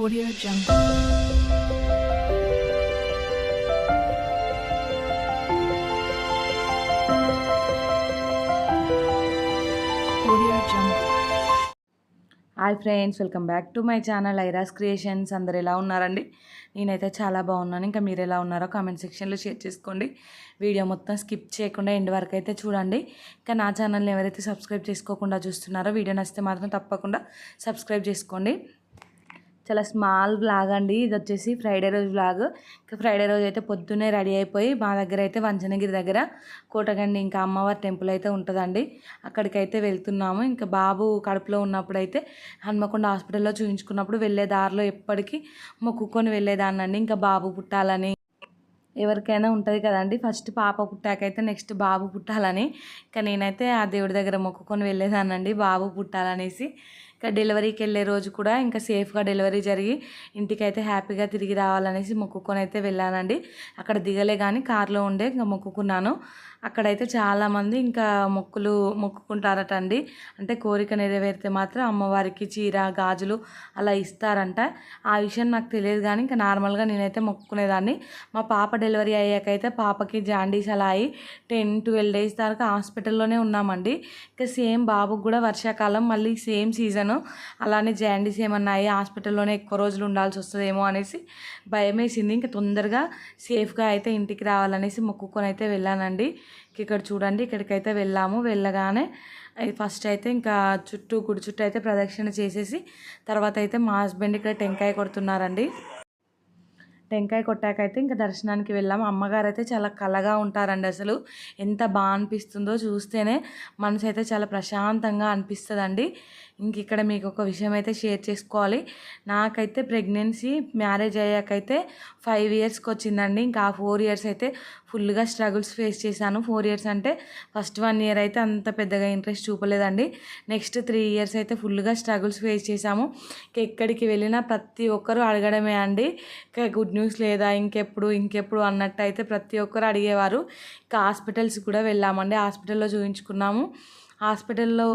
Audio Jungle. Hi friends welcome back to my channel ఐరాస్ creations అందరు ఎలా ఉన్నారండి? నేనైతే చాలా బాగున్నాను. ఇంకా మీరు ఎలా ఉన్నారో కామెంట్ సెక్షన్లో షేర్ చేసుకోండి. వీడియో మొత్తం స్కిప్ చేయకుండా ఎండ్ వరకు అయితే చూడండి. ఇంకా నా ఛానల్ని ఎవరైతే సబ్స్క్రైబ్ చేసుకోకుండా చూస్తున్నారో వీడియో నచ్చితే మాత్రం తప్పకుండా సబ్స్క్రైబ్ చేసుకోండి. చాలా స్మాల్ వ్లాగ్ అండి. ఇది వచ్చేసి ఫ్రైడే రోజు వ్లాగ్. ఇంకా ఫ్రైడే రోజు అయితే పొద్దున్నే రెడీ అయిపోయి మా దగ్గర అయితే వంచనగిరి దగ్గర కోటగండి ఇంకా అమ్మవారి టెంపుల్ అయితే ఉంటుందండి. అక్కడికైతే వెళ్తున్నాము. ఇంకా బాబు కడుపులో ఉన్నప్పుడు అయితే హన్మకొండ హాస్పిటల్లో చూపించుకున్నప్పుడు వెళ్ళే దారిలో ఎప్పటికీ మొక్కుకొని వెళ్ళేదాన్నండి. ఇంకా బాబు పుట్టాలని ఎవరికైనా ఉంటుంది కదండి. ఫస్ట్ పాప పుట్టాకైతే నెక్స్ట్ బాబు పుట్టాలని. ఇంకా నేనైతే ఆ దేవుడి దగ్గర మొక్కుకొని వెళ్ళేదానండి బాబు పుట్టాలనేసి. ఇంకా డెలివరీకి వెళ్ళే రోజు కూడా ఇంకా సేఫ్గా డెలివరీ జరిగి ఇంటికైతే హ్యాపీగా తిరిగి రావాలనేసి మొక్కుకొని అయితే వెళ్ళానండి. అక్కడ దిగలే కానీ కార్లో ఉండే ఇంకా మొక్కుకున్నాను. అక్కడైతే చాలామంది ఇంకా మొక్కులు మొక్కుకుంటారట అండి అంటే కోరిక నెరవేరితే మాత్రం అమ్మవారికి చీర గాజులు అలా ఇస్తారంట. ఆ విషయం నాకు తెలియదు కానీ ఇంకా నార్మల్గా నేనైతే మొక్కుకునేదాన్ని. మా పాప డెలివరీ అయ్యాకైతే పాపకి జాండీస్ అలా అయ్యి టెన్ ట్వెల్వ్ డేస్ దాకా హాస్పిటల్లోనే ఉన్నామండి. ఇంకా సేమ్ బాబుకి కూడా వర్షాకాలం మళ్ళీ సేమ్ సీజను. అలానే జాండీస్ ఏమన్నా అయ్యి హాస్పిటల్లోనే ఎక్కువ రోజులు ఉండాల్సి వస్తుందేమో అనేసి భయం వేసింది ఇంకా తొందరగా సేఫ్గా అయితే ఇంటికి రావాలనేసి మొక్కుకొని అయితే వెళ్ళానండి. ఇక్కడ చూడండి ఇక్కడికైతే వెళ్ళాము. వెళ్ళగానే ఫస్ట్ అయితే ఇంకా చుట్టూ గుడి చుట్టూ అయితే ప్రదక్షిణ చేసేసి తర్వాత అయితే మా హస్బెండ్ ఇక్కడ టెంకాయ కొడుతున్నారండి. టెంకాయ కొట్టాకైతే ఇంకా దర్శనానికి వెళ్ళాము. అమ్మగారు అయితే చాలా కలగా ఉంటారండి అసలు. ఎంత బాగా అనిపిస్తుందో చూస్తేనే మనసు అయితే చాలా ప్రశాంతంగా అనిపిస్తుందండి. ఇంక ఇక్కడ మీకు ఒక విషయం అయితే షేర్ చేసుకోవాలి. నాకైతే ప్రెగ్నెన్సీ మ్యారేజ్ అయ్యాకైతే ఫైవ్ ఇయర్స్కి వచ్చిందండి ఇంకా ఆ ఫోర్ ఇయర్స్ అయితే ఫుల్గా స్ట్రగుల్స్ ఫేస్ చేశాను. ఫోర్ ఇయర్స్ అంటే ఫస్ట్ వన్ ఇయర్ అయితే అంత పెద్దగా ఇంట్రెస్ట్ చూపలేదండి. నెక్స్ట్ త్రీ ఇయర్స్ అయితే ఫుల్గా స్ట్రగుల్స్ ఫేస్ చేశాము. ఎక్కడికి వెళ్ళినా ప్రతి ఒక్కరు అడగడమే అండి. ఇంకా గుడ్ న్యూస్ లేదా ఇంకెప్పుడు ఇంకెప్పుడు అన్నట్టు అయితే ప్రతి ఒక్కరు అడిగేవారు. ఇంకా హాస్పిటల్స్ కూడా వెళ్ళామండి. హాస్పిటల్లో చూపించుకున్నాము హాస్పిటల్లో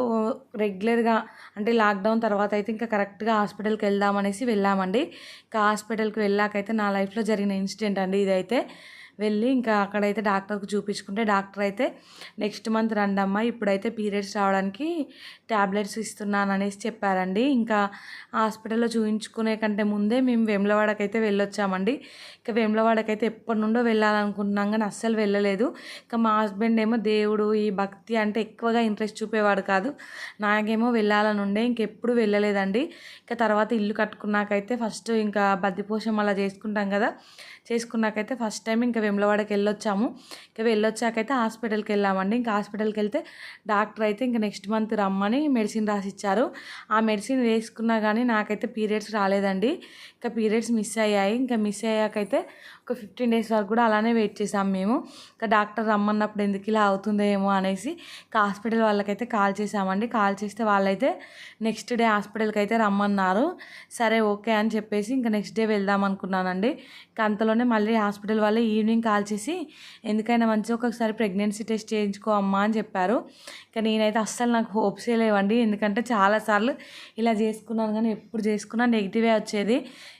రెగ్యులర్గా అంటే లాక్డౌన్ తర్వాత అయితే ఇంకా కరెక్ట్గా హాస్పిటల్కి వెళ్దామనేసి వెళ్ళామండి. ఇంకా హాస్పిటల్కి వెళ్ళాకైతే నా లైఫ్లో జరిగిన ఇన్సిడెంట్ అండి ఇదైతే. వెళ్ళి ఇంకా అక్కడైతే డాక్టర్కి చూపించుకుంటే డాక్టర్ అయితే నెక్స్ట్ మంత్ రండమ్మా ఇప్పుడైతే పీరియడ్స్ రావడానికి ట్యాబ్లెట్స్ ఇస్తున్నాను అనేసి చెప్పారండి. ఇంకా హాస్పిటల్లో చూపించుకునే కంటే ముందే మేము వేములవాడకైతే వెళ్ళొచ్చామండి. ఇంకా వేములవాడకైతే ఎప్పటి నుండో వెళ్ళాలనుకుంటున్నాం కానీ అస్సలు వెళ్ళలేదు. ఇంకా మా హస్బెండ్ ఏమో దేవుడు ఈ భక్తి అంటే ఎక్కువగా ఇంట్రెస్ట్ చూపేవాడు కాదు. నాకేమో వెళ్ళాలని ఉండే ఇంకెప్పుడు వెళ్ళలేదండి. ఇంకా తర్వాత ఇల్లు కట్టుకున్నాకైతే ఫస్ట్ ఇంకా బద్దిపోషం అలా చేసుకుంటాం కదా చేసుకున్నాకైతే ఫస్ట్ టైం ఇంకా వేములవాడకి వెళ్ళొచ్చాము. ఇంకా వెళ్ళొచ్చాకైతే హాస్పిటల్కి వెళ్ళామండి. ఇంకా హాస్పిటల్కి వెళ్తే డాక్టర్ అయితే ఇంకా నెక్స్ట్ మంత్ రమ్మని మెడిసిన్ రాసిచ్చారు. ఆ మెడిసిన్ వేసుకున్నా కానీ నాకైతే పీరియడ్స్ రాలేదండి. ఇంకా పీరియడ్స్ మిస్ అయ్యాయి. ఇంకా మిస్ అయ్యాకైతే ఒక ఫిఫ్టీన్ డేస్ వరకు కూడా అలానే వెయిట్ చేసాం మేము. ఇంకా డాక్టర్ రమ్మన్నప్పుడు ఎందుకు ఇలా అవుతుందో ఏమో అనేసి ఇంకా హాస్పిటల్ వాళ్ళకైతే కాల్ చేసామండి. కాల్ చేస్తే వాళ్ళైతే నెక్స్ట్ డే హాస్పిటల్కి అయితే రమ్మన్నారు. సరే ఓకే అని చెప్పేసి ఇంకా నెక్స్ట్ డే వెళ్దాం అనుకున్నానండి. ఇంకా అంతలోనే మళ్ళీ హాస్పిటల్ వాళ్ళే ఈవినింగ్ కాల్ చేసి ఎందుకైనా మంచిగా ఒకసారి ప్రెగ్నెన్సీ టెస్ట్ చేయించుకో అమ్మా అని చెప్పారు. ఇంకా నేనైతే అస్సలు నాకు హోప్సే లేవండి. ఎందుకంటే చాలాసార్లు ఇలా చేసుకున్నాను కానీ ఎప్పుడు చేసుకున్నా నెగిటివే వచ్చేది.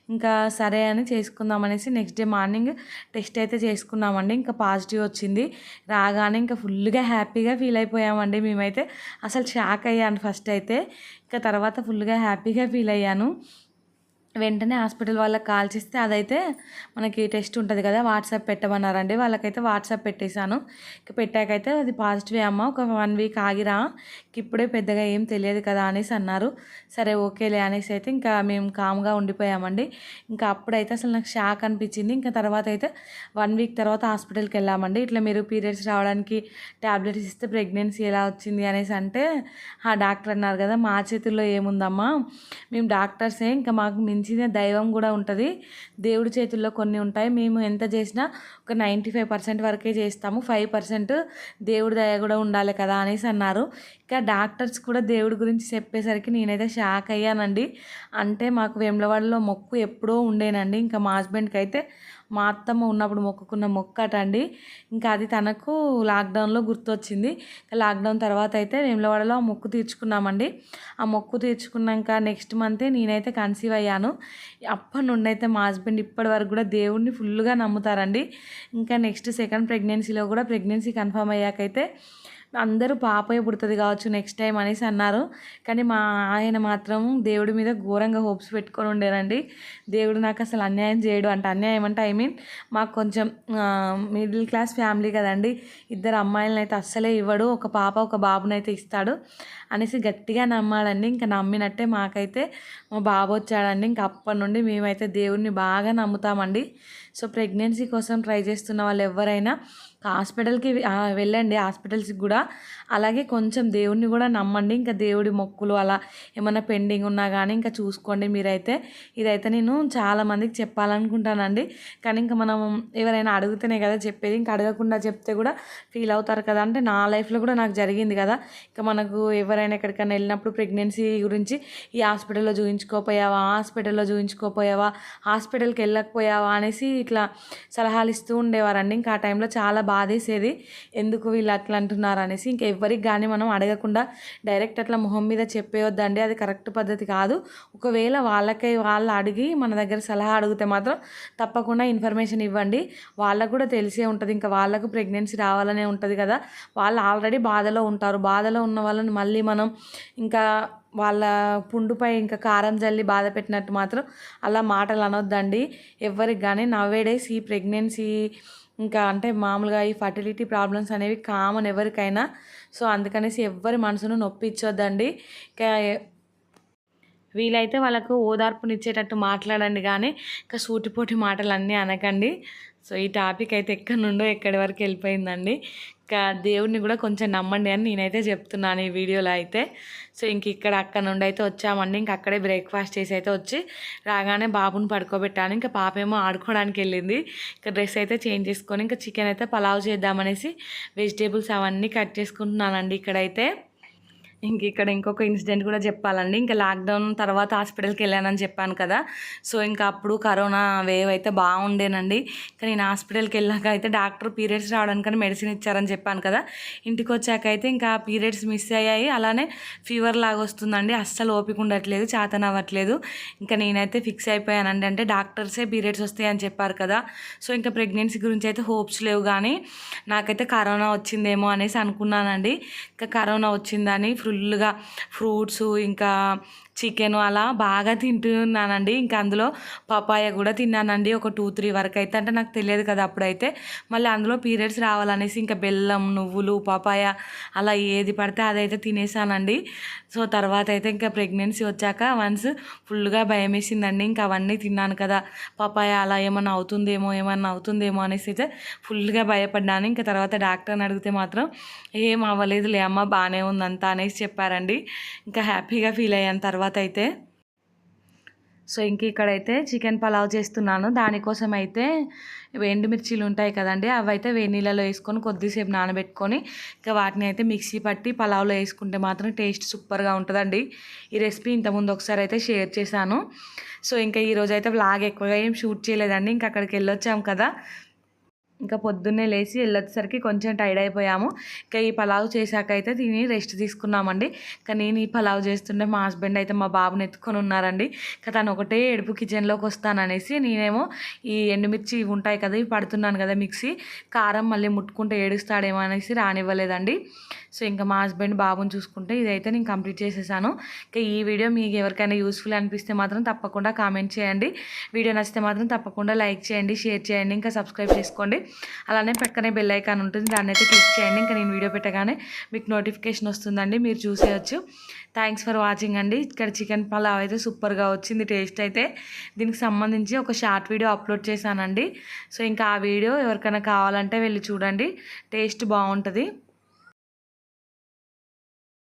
ఇంకా సరే అని చేసుకుందాం అనేసి నెక్స్ట్ డే మార్నింగ్ టెస్ట్ అయితే చేసుకున్నామండి. ఇంకా పాజిటివ్ వచ్చింది. రాగానే ఇంకా ఫుల్గా హ్యాపీగా ఫీల్ అయిపోయామండి. మేమైతే అసలు షాక్ అయ్యాను ఫస్ట్ అయితే. ఇంకా తర్వాత ఫుల్గా హ్యాపీగా ఫీల్ అయ్యాను. వెంటనే హాస్పిటల్ వాళ్ళకి కాల్ చేస్తే అదైతే మనకి టెస్ట్ ఉంటుంది కదా వాట్సాప్ పెట్టమన్నారండి. వాళ్ళకైతే వాట్సాప్ పెట్టేశాను. పెట్టాకైతే అది పాజిటివ్ అమ్మ ఒక వన్ వీక్ ఆగిరా ఇప్పుడే పెద్దగా ఏం తెలియదు కదా అనేసి అన్నారు. సరే ఓకేలే అనేసి అయితే ఇంకా మేము కామ్గా ఉండిపోయామండి. ఇంకా అప్పుడైతే అసలు నాకు షాక్ అనిపించింది. ఇంకా తర్వాత అయితే వన్ వీక్ తర్వాత హాస్పిటల్కి వెళ్ళామండి. ఇట్లా మీరు పీరియడ్స్ రావడానికి ట్యాబ్లెట్స్ ఇస్తే ప్రెగ్నెన్సీ ఎలా వచ్చింది అనేసి అంటే ఆ డాక్టర్ అన్నారు కదా మా చేతుల్లో ఏముందమ్మా? మేము డాక్టర్సే ఇంకా మాకు మించిన దైవం కూడా ఉంటుంది. దేవుడి చేతుల్లో కొన్ని ఉంటాయి. మేము ఎంత చేసినా ఒక నైంటీ ఫైవ్ పర్సెంట్ వరకే చేస్తాము. ఫైవ్ పర్సెంట్ దేవుడి దయ కూడా ఉండాలి కదా అనేసి అన్నారు. ఇంకా డాక్టర్స్ కూడా దేవుడి గురించి చెప్పేసరికి నేనైతే షాక్ అయ్యానండి. అంటే మాకు వేములవాడలో మొక్కు ఎప్పుడో ఉండేనండి. ఇంకా మా హస్బెండ్కి అయితే మా అత్తమ్మ ఉన్నప్పుడు మొక్కుకున్న మొక్కట అండి ఇంకా అది తనకు లాక్డౌన్లో గుర్తొచ్చింది. లాక్డౌన్ తర్వాత అయితే వేములవాడలో ఆ మొక్కు తీర్చుకున్నామండి. ఆ మొక్కు తీర్చుకున్నాక నెక్స్ట్ మంతే నేనైతే కన్సీవ్ అయ్యాను. అప్పటి నుండి అయితే మా హస్బెండ్ ఇప్పటి వరకు కూడా దేవుడిని ఫుల్గా నమ్ముతారండి. ఇంకా నెక్స్ట్ సెకండ్ ప్రెగ్నెన్సీలో కూడా ప్రెగ్నెన్సీ కన్ఫర్మ్ అయ్యాకైతే అందరూ పాపే పుడుతుంది కావచ్చు నెక్స్ట్ టైం అనేసి అన్నారు. కానీ మా ఆయన మాత్రం దేవుడి మీద ఘోరంగా హోప్స్ పెట్టుకొని ఉండేనండి దేవుడు నాకు అసలు అన్యాయం చేయడు. అంటే అన్యాయం అంటే ఐ మీన్ మాకు కొంచెం మిడిల్ క్లాస్ ఫ్యామిలీ కదండి. ఇద్దరు అమ్మాయిలను అయితే అస్సలే ఇవ్వడు. ఒక పాప ఒక బాబునైతే ఇస్తాడు అనేసి గట్టిగా నమ్మాడండి. ఇంకా నమ్మినట్టే మాకైతే మా బాబు వచ్చాడండి. ఇంకా అప్పటి నుండి మేమైతే దేవుడిని బాగా నమ్ముతామండి. సో ప్రెగ్నెన్సీ కోసం ట్రై చేస్తున్న వాళ్ళు ఎవరైనా హాస్పిటల్కి వెళ్ళండి. హాస్పిటల్స్కి కూడా. అలాగే కొంచెం దేవుడిని కూడా నమ్మండి. ఇంకా దేవుడి మొక్కులు అలా ఏమైనా పెండింగ్ ఉన్నా కానీ ఇంకా చూసుకోండి మీరైతే. ఇదైతే నేను చాలామందికి చెప్పాలనుకుంటానండి. కానీ ఇంకా మనం ఎవరైనా అడిగితేనే కదా చెప్పేది. ఇంకా అడగకుండా చెప్తే కూడా ఫీల్ అవుతారు కదా. అంటే నా లైఫ్లో కూడా నాకు జరిగింది కదా. ఇంకా మనకు ఎవరైనా ఎక్కడికైనా వెళ్ళినప్పుడు ప్రెగ్నెన్సీ గురించి ఈ హాస్పిటల్లో చూపించుకోపోయావా హాస్పిటల్లో చూపించుకోపోయావా హాస్పిటల్కి వెళ్ళకపోయావా? అనేసి ఇట్లా సలహాలు ఇస్తూ ఉండేవారండి. ఇంకా ఆ టైంలో చాలా బాధేసేది. ఎందుకు వీళ్ళు అట్లా అంటున్నారు అనేసి ఇంకా ఎవరికి కానీ మనం అడగకుండా డైరెక్ట్ అట్లా మొహం మీద చెప్పేయొద్దండి. అది కరెక్ట్ పద్ధతి కాదు. ఒకవేళ వాళ్ళకై వాళ్ళు అడిగి మన దగ్గర సలహా అడిగితే మాత్రం తప్పకుండా ఇన్ఫర్మేషన్ ఇవ్వండి. వాళ్ళకు కూడా తెలిసే ఉంటుంది. ఇంకా వాళ్ళకు ప్రెగ్నెన్సీ రావాలనే ఉంటుంది కదా. వాళ్ళు ఆల్రెడీ బాధలో ఉంటారు. బాధలో ఉన్న వాళ్ళని మళ్ళీ మనం ఇంకా వాళ్ళ పుండుపై ఇంకా కారం జల్లి బాధ పెట్టినట్టు మాత్రం అలా మాటలు అనొద్దండి. ఎవరికి కానీ నవ్వేడేస్ ఈ ప్రెగ్నెన్సీ ఇంకా అంటే మామూలుగా ఈ ఫర్టిలిటీ ప్రాబ్లమ్స్ అనేవి కామన్ ఎవరికైనా. సో అందుకనేసి ఎవరి మనసును నొప్పించొద్దండి ఇంకా వీలైతే వాళ్ళకు ఓదార్పునిచ్చేటట్టు మాట్లాడండి కానీ ఇంకా సూటిపోటి మాటలు అన్నీ అనకండి. సో ఈ టాపిక్ అయితే ఎక్కడి నుండో ఎక్కడి వరకు వెళ్ళిపోయిందండి. ఇంకా దేవుడిని కూడా కొంచెం నమ్మండి అని నేనైతే చెప్తున్నాను ఈ వీడియోలో అయితే. సో ఇంక ఇక్కడ అక్కడ నుండి అయితే వచ్చామండి. ఇంక అక్కడే బ్రేక్ఫాస్ట్ చేసి అయితే వచ్చి రాగానే బాబుని పడుకోబెట్టాను. ఇంకా పాపేమో ఆడుకోవడానికి వెళ్ళింది. ఇంకా డ్రెస్ అయితే చేంజ్ చేసుకొని ఇంకా చికెన్ అయితే పలావ్ చేద్దామనేసి వెజిటేబుల్స్ అవన్నీ కట్ చేసుకుంటున్నానండి ఇక్కడైతే. ఇంక ఇక్కడ ఇంకొక ఇన్సిడెంట్ కూడా చెప్పాలండి. ఇంకా లాక్డౌన్ తర్వాత హాస్పిటల్కి వెళ్ళానని చెప్పాను కదా. సో ఇంకా అప్పుడు కరోనా వేవ్ అయితే బాగుండేనండి. ఇంకా నేను హాస్పిటల్కి వెళ్ళాక అయితే డాక్టర్ పీరియడ్స్ రావడానికని మెడిసిన్ ఇచ్చారని చెప్పాను కదా. ఇంటికి వచ్చాక అయితే ఇంకా పీరియడ్స్ మిస్ అయ్యాయి. అలానే ఫీవర్ లాగా వస్తుందండి. అస్సలు ఓపిక ఉండట్లేదు చేతన అవ్వట్లేదు. ఇంకా నేనైతే ఫిక్స్ అయిపోయానండి. అంటే డాక్టర్సే పీరియడ్స్ వస్తాయని చెప్పారు కదా. సో ఇంకా ప్రెగ్నెన్సీ గురించి అయితే హోప్స్ లేవు కానీ నాకైతే కరోనా వచ్చిందేమో అనేసి అనుకున్నానండి. ఇంకా కరోనా వచ్చిందని ఫుల్గా ఫ్రూట్స్ ఇంకా చికెన్ అలా బాగా తింటున్నానండి. ఇంకా అందులో పపాయ కూడా తిన్నానండి. ఒక టూ త్రీ వరకు అయితే అంటే నాకు తెలియదు కదా అప్పుడైతే. మళ్ళీ అందులో పీరియడ్స్ రావాలనేసి ఇంకా బెల్లం నువ్వులు పపాయ అలా ఏది పడితే అదైతే తినేసానండి. సో తర్వాత అయితే ఇంకా ప్రెగ్నెన్సీ వచ్చాక వన్స్ ఫుల్గా భయం వేసిందండి ఇంకా అవన్నీ తిన్నాను కదా. పపాయ అలా ఏమన్నా అవుతుందేమో ఏమన్నా అవుతుందేమో అనేసి అయితే ఫుల్గా భయపడ్డాను. ఇంకా తర్వాత డాక్టర్ని అడిగితే మాత్రం ఏం అవ్వలేదులే అమ్మ బాగానే ఉందంతా అనేసి చెప్పారండి. ఇంకా హ్యాపీగా ఫీల్ అయ్యాను తర్వాత అయితే సో ఇంక ఇక్కడైతే చికెన్ పలావ్ చేస్తున్నాను. దానికోసం అయితే ఎండుమిర్చీలు ఉంటాయి కదండి అవి అయితే వేడి నీళ్ళలో వేసుకొని కొద్దిసేపు నానబెట్టుకొని ఇంకా వాటిని అయితే మిక్సీ పట్టి పలావ్లో వేసుకుంటే మాత్రం టేస్ట్ సూపర్గా ఉంటుందండి. ఈ రెసిపీ ఇంతకుముందు ఒకసారి అయితే షేర్ చేశాను. సో ఇంకా ఈరోజు అయితే బ్లాగ్ ఎక్కువగా ఏం షూట్ చేయలేదండి. ఇంకా అక్కడికి వెళ్ళొచ్చాం కదా. ఇంకా పొద్దున్నే లేచి వెళ్ళేసరికి కొంచెం టైడ్ అయిపోయాము. ఇంకా ఈ పలావ్ చేశాక అయితే తిని రెస్ట్ తీసుకున్నామండి. ఇంకా నేను ఈ పలావ్ చేస్తుంటే మా హస్బెండ్ అయితే మా బాబుని ఎత్తుకొని ఉన్నారండి. ఇంకా తను ఒకటే ఎడుపు కిచెన్లోకి వస్తాననేసి నేనేమో ఈ ఎండుమిర్చి ఉంటాయి కదా ఇవి పడుతున్నాను కదా మిక్సీ కారం మళ్ళీ ముట్టుకుంటే ఏడుస్తాడేమో అనేసి రానివ్వలేదండి. సో ఇంకా మా హస్బెండ్ బాబుని చూసుకుంటే ఇదైతే నేను కంప్లీట్ చేసేసాను. ఇంకా ఈ వీడియో మీకు ఎవరికైనా యూస్ఫుల్ అనిపిస్తే మాత్రం తప్పకుండా కామెంట్ చేయండి. వీడియో నచ్చితే మాత్రం తప్పకుండా లైక్ చేయండి షేర్ చేయండి ఇంకా సబ్స్క్రైబ్ చేసుకోండి. అలానే పక్కనే బెల్ ఐకాన్ ఉంటుంది. దాన్ని అయితే క్లిక్ చేయండి. ఇంకా నేను వీడియో పెట్టగానే మీకు నోటిఫికేషన్ వస్తుందండి. మీరు చూసేయచ్చు. థ్యాంక్స్ ఫర్ వాచింగ్ అండి. ఇక్కడ చికెన్ పలావ్ అయితే సూపర్గా వచ్చింది. టేస్ట్ అయితే దీనికి సంబంధించి ఒక షార్ట్ వీడియో అప్లోడ్ చేశానండి. సో ఇంకా ఆ వీడియో ఎవరికైనా కావాలంటే వెళ్ళి చూడండి. టేస్ట్ బాగుంటుంది.